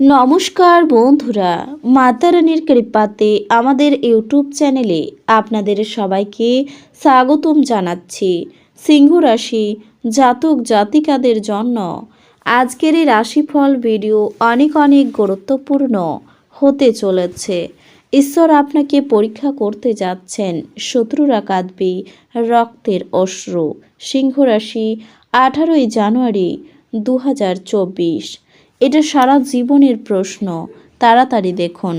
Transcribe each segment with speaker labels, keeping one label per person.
Speaker 1: নমস্কার বন্ধুরা মাতারানির কৃপাতে আমাদের ইউটিউব চ্যানেলে আপনাদের সবাইকে স্বাগতম জানাচ্ছি। সিংহ রাশি জাতক জাতিকাদের জন্য আজকের এই রাশিফল ভিডিও অনেক অনেক গুরুত্বপূর্ণ হতে চলেছে। ঈশ্বর আপনাকে পরীক্ষা করতে যাচ্ছেন শত্রুরা কাঁদবে, রক্তের অশ্রু। সিংহ রাশি আঠারোই জানুয়ারি দু হাজার চব্বিশ। এটা সারা জীবনের প্রশ্ন। তাড়াতাড়ি দেখুন।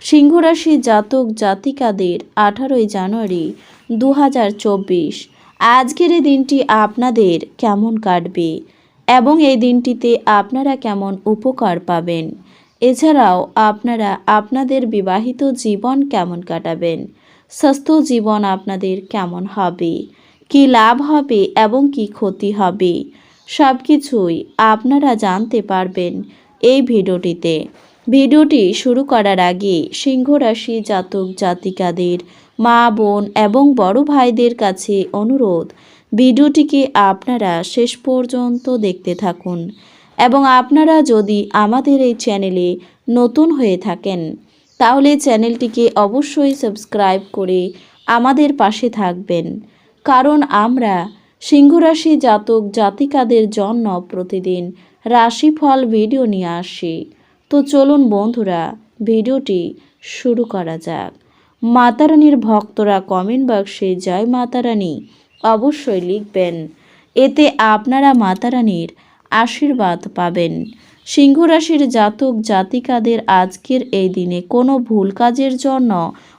Speaker 1: সিংহরাশি জাতক জাতিকাদের আঠারোই জানুয়ারি দু হাজার চব্বিশ। আজকের এই দিনটি আপনাদের কেমন কাটবে এবং এই দিনটিতে আপনারা কেমন উপকার পাবেন? এছাড়াও আপনারা আপনাদের বিবাহিত জীবন কেমন কাটাবেন? স্বাস্থ্য জীবন আপনাদের কেমন হবে? কি লাভ হবে এবং কি ক্ষতি হবে? সব কিছুই আপনারা জানতে পারবেন এই ভিডিওটিতে। ভিডিওটি শুরু করার আগে সিংহ রাশি জাতক জাতিকাদের মা, বোন এবং বড় ভাইদের কাছে অনুরোধ, ভিডিওটিকে আপনারা শেষ পর্যন্ত দেখতে থাকুন এবং আপনারা যদি আমাদের এই চ্যানেলে নতুন হয়ে থাকেন, তাহলে চ্যানেলটিকে অবশ্যই সাবস্ক্রাইব করে আমাদের পাশে থাকবেন। কারণ আমরা সিংহরাশি জাতক জাতিকাদের জন্য প্রতিদিন। রাশিফল ভিডিও নিয়ে আসি। তো চলুন বন্ধুরা, ভিডিওটি শুরু করা যাক। মাতারানির ভক্তরা কমেন্ট বাক্সে জয় মাতারানী অবশ্যই লিখবেন। এতে আপনারা মাতারানির আশীর্বাদ পাবেন। সিংহরাশির জাতক জাতিকাদের আজকের এই দিনে কোনো ভুল কাজের জন্য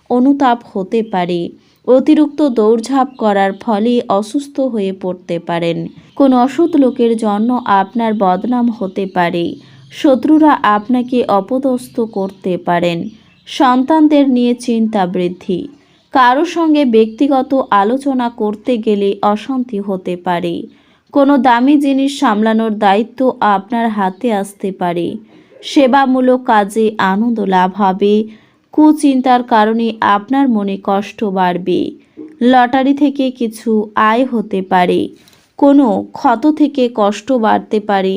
Speaker 1: অনুতাপ হতে পারে। অতিরিক্ত দৌড়ঝাঁপ করার ফলে অসুস্থ হয়ে পড়তে পারেন। কোন অসৎ লোকের জন্য আপনার বদনাম হতে পারে। শত্রুরা আপনাকে অপদস্থ করতে পারেন। সন্তানদের নিয়ে চিন্তা বৃদ্ধি। কারও সঙ্গে ব্যক্তিগত আলোচনা করতে গেলে অশান্তি হতে পারে। কোনো দামি জিনিস সামলানোর দায়িত্ব আপনার হাতে আসতে পারে। সেবামূলক কাজে আনন্দ লাভ হবে। কুচিন্তার কারণে আপনার মনে কষ্ট বাড়বে। লটারি থেকে কিছু আয় হতে পারে, কোনো ক্ষত থেকে কষ্ট বাড়তে পারে,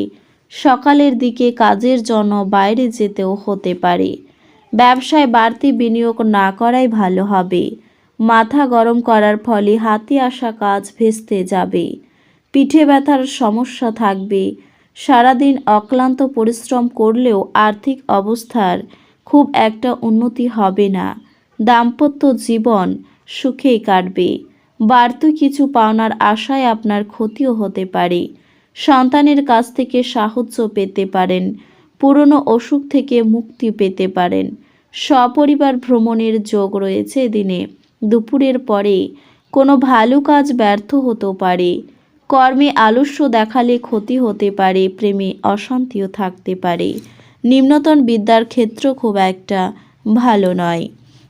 Speaker 1: সকালের দিকে কাজের জন্য বাইরে যেতেও হতে পারে। ব্যবসায় বাড়তি বিনিয়োগ না করাই ভালো হবে। মাথা গরম করার ফলে হাতে আসা কাজ ভেস্তে যাবে। পিঠে ব্যথার সমস্যা থাকবে। সারাদিন অক্লান্ত পরিশ্রম করলেও আর্থিক অবস্থার খুব একটা উন্নতি হবে না। দাম্পত্য জীবন সুখেই কাটবে। বাড়তি কিছু পাওনার আশায় আপনার ক্ষতিও হতে পারে। সন্তানের কাছ থেকে সাহায্য পেতে পারেন। পুরনো অসুখ থেকে মুক্তি পেতে পারেন। সপরিবার ভ্রমণের যোগ রয়েছে দিনে। দুপুরের পরে কোনো ভালো কাজ ব্যর্থ হতে পারে। কর্মে আলস্য দেখালে ক্ষতি হতে পারে, প্রেমে অশান্তিও থাকতে পারে। নিম্নতন বিদ্যার ক্ষেত্র খুব একটা ভালো নয়।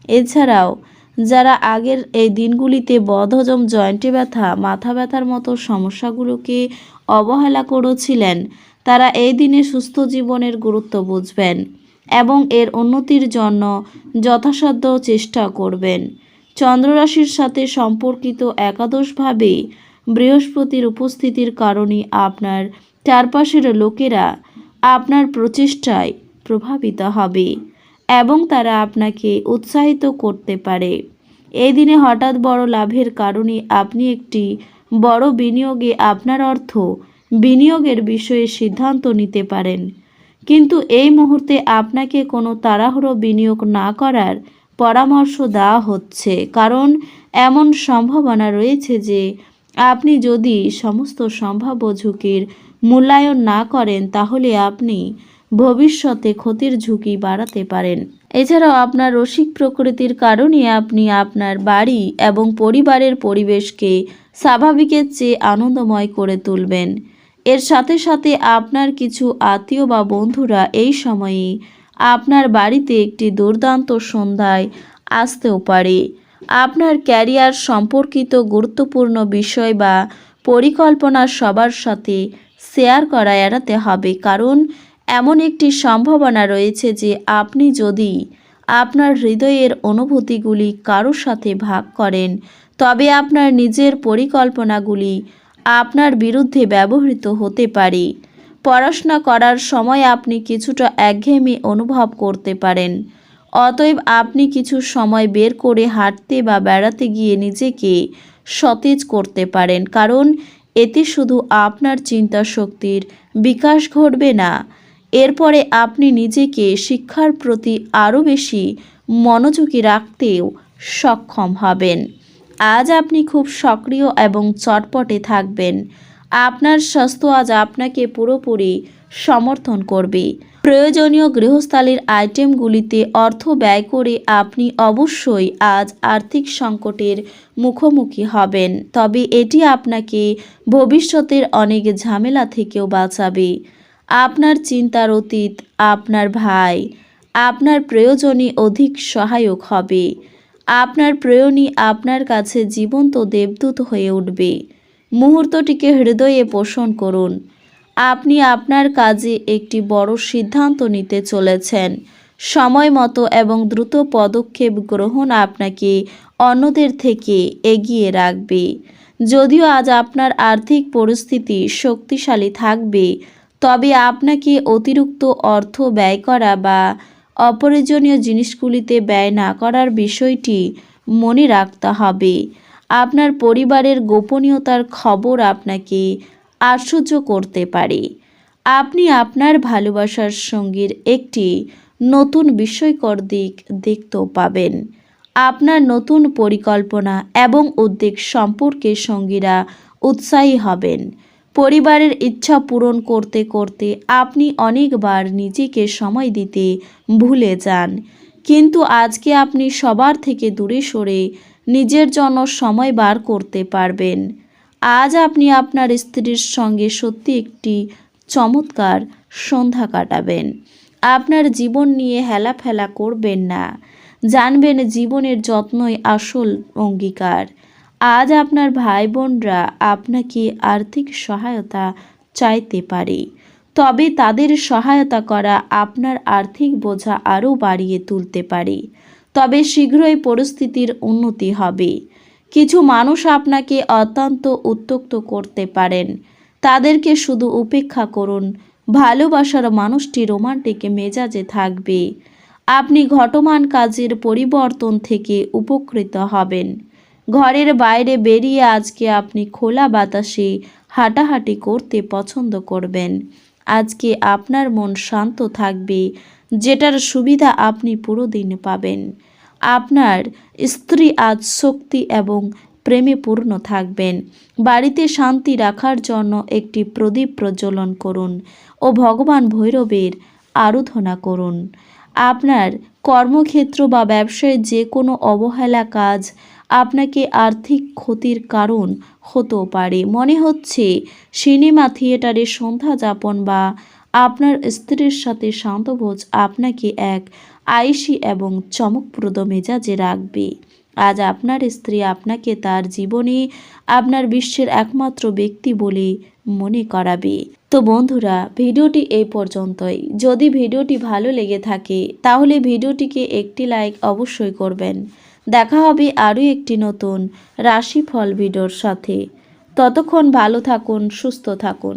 Speaker 1: এছাড়াও, যারা আগের এই দিনগুলিতে বদহজম জয়েন্টে ব্যথা, মাথা ব্যথার মতো সমস্যাগুলোকে অবহেলা করেছিলেন, তারা এই দিনে সুস্থ জীবনের গুরুত্ব বুঝবেন এবং এর উন্নতির জন্য যথাসাধ্য চেষ্টা করবেন। চন্দ্ররাশির সাথে সম্পর্কিত একাদশভাবে বৃহস্পতির উপস্থিতির কারণে আপনার চারপাশের লোকেরা আপনার প্রচেষ্টায় প্রভাবিত হবে এবং তারা আপনাকে উৎসাহিত করতে পারে। এই দিনে হঠাৎ বড় লাভের কারণে আপনি একটি বড় বিনিয়োগে আপনার অর্থ বিনিয়োগের বিষয়ে সিদ্ধান্ত নিতে পারেন। কিন্তু এই মুহূর্তে আপনাকে কোনো তাড়াহুড়ো বিনিয়োগ না করার পরামর্শ দেওয়া হচ্ছে, কারণ এমন সম্ভাবনা রয়েছে যে আপনি যদি সমস্ত সম্ভাব্য ঝুঁকির মূল্যায়ন না করেন, তাহলে আপনি ভবিষ্যতে ক্ষতির ঝুঁকি বাড়াতে পারেন। এছাড়াও আপনার রসিক প্রকৃতির কারণে আপনি আপনার বাড়ি এবং পরিবারের পরিবেশকে স্বাভাবিকের চেয়ে আনন্দময় করে তুলবেন। এর সাথে সাথে আপনার কিছু আত্মীয় বা বন্ধুরা এই সময়ে আপনার বাড়িতে একটি দুর্দান্ত সন্ধ্যায় আসতেও পারে। আপনার ক্যারিয়ার সম্পর্কিত গুরুত্বপূর্ণ বিষয় বা পরিকল্পনা সবার সাথে শেয়ার করা এড়াতে হবে। কারণ, এমন একটি সম্ভাবনা রয়েছে যে আপনি যদি আপনার হৃদয়ের অনুভূতিগুলি কারোর সাথে ভাগ করেন, তবে আপনার নিজের পরিকল্পনাগুলি আপনার বিরুদ্ধে ব্যবহৃত হতে পারে। পড়াশোনা করার সময় আপনি কিছুটা একঘেয়েমি অনুভব করতে পারেন। অতএব আপনি কিছু সময় বের করে হাঁটতে বা বেড়াতে গিয়ে নিজেকে সতেজ করতে পারেন। কারণ এতে শুধু আপনার চিন্তা শক্তির বিকাশ ঘটবে না। এরপরে আপনি নিজেকে শিক্ষার প্রতি আরও বেশি মনোযোগী রাখতেও সক্ষম হবেন। আজ আপনি খুব সক্রিয় এবং চটপটে থাকবেন। আপনার স্বাস্থ্য আজ আপনাকে পুরোপুরি সমর্থন করবে। প্রয়োজনীয় গৃহস্থালির আইটেমগুলিতে অর্থ ব্যয় করে আপনি অবশ্যই আজ আর্থিক সংকটের মুখোমুখি হবেন। তবে এটি আপনাকে ভবিষ্যতের অনেক ঝামেলা থেকেও বাঁচাবে। আপনার চিন্তার অতীত, আপনার ভাই, আপনার প্রয়োজনে অধিক সহায়ক হবে। আপনার প্রয়োজনী আপনার কাছে জীবন্ত দেবদূত হয়ে উঠবে। মুহূর্তটিকে হৃদয়ে পোষণ করুন। আপনি আপনার কাজে একটি বড় সিদ্ধান্ত নিতে চলেছেন। সময় মতো এবং দ্রুত পদক্ষেপ গ্রহণ আপনাকে অন্যদের থেকে এগিয়ে রাখবে। যদিও আজ আপনার আর্থিক পরিস্থিতি শক্তিশালী থাকবে, তবে আপনাকে অতিরিক্ত অর্থ ব্যয় করা বা অপ্রয়োজনীয় জিনিসগুলিতে ব্যয় না করার বিষয়টি মনে রাখতে হবে। আপনার পরিবারের গোপনীয়তার খবর আপনাকে আশ্চর্য করতে পারে। আপনি আপনার ভালোবাসার সঙ্গীর একটি নতুন বিষয়কর দিক দেখতেও পাবেন। আপনার নতুন পরিকল্পনা এবং উদ্বেগ সম্পর্কে সঙ্গীরা উৎসাহী হবেন। পরিবারের ইচ্ছা পূরণ করতে করতে আপনি অনেকবার নিজেকে সময় দিতে ভুলে যান। কিন্তু আজকে আপনি সবার থেকে দূরে সরে নিজের জন্য সময় বার করতে পারবেন। আজ আপনি আপনার স্ত্রীর সঙ্গে সত্যি একটি চমৎকার সন্ধ্যা কাটাবেন। আপনার জীবন নিয়ে হেলাফেলা করবেন না। জানবেন জীবনের যত্নই আসল অঙ্গীকার। আজ আপনার ভাই বোনরা আপনাকে আর্থিক সহায়তা চাইতে পারে। তবে তাদের সহায়তা করা আপনার আর্থিক বোঝা আরও বাড়িয়ে তুলতে পারে। তবে শীঘ্রই পরিস্থিতির উন্নতি হবে। কিছু মানুষ আপনাকে অত্যন্ত উত্তক্ত করতে পারেন। তাদেরকে শুধু উপেক্ষা করুন, ভালোবাসার মানুষটি রোমান্টিক মেজাজে থাকবে। আপনি ঘটমান কাজের পরিবর্তন থেকে উপকৃত হবেন। ঘরের বাইরে বেরিয়ে আজকে আপনি খোলা বাতাসে হাঁটাহাঁটি করতে পছন্দ করবেন। আজকে আপনার মন শান্ত থাকবে, যেটার সুবিধা আপনি পুরো দিন পাবেন। আপনার স্ত্রী আজ শক্তি এবং প্রেমে পূর্ণ থাকবেন। বাড়িতে শান্তি রাখার জন্য একটি প্রদীপ প্রজ্বলন করুন ও ভগবান ভৈরবের আরাধনা করুন। আপনার কর্মক্ষেত্র বা ব্যবসায় যে কোনো অবহেলা কাজ আপনাকে আর্থিক ক্ষতির কারণ হতেও পারে। মনে হচ্ছে সিনেমা, থিয়েটারে সন্ধ্যা যাপন বা আপনার স্ত্রীর সাথে শান্তভোজ আপনাকে এক আয়েসি এবং চমকপ্রদ মেজাজে রাখবে। আজ আপনার স্ত্রী আপনাকে তার জীবনে আপনার বিশ্বের একমাত্র ব্যক্তি বলে মনে করাবে। তো বন্ধুরা, ভিডিওটি এই পর্যন্তই। যদি ভিডিওটি ভালো লেগে থাকে, তাহলে ভিডিওটিকে একটি লাইক অবশ্যই করবেন। দেখা হবে আরও একটি নতুন রাশিফল ভিডিওর সাথে। ততক্ষণ ভালো থাকুন, সুস্থ থাকুন।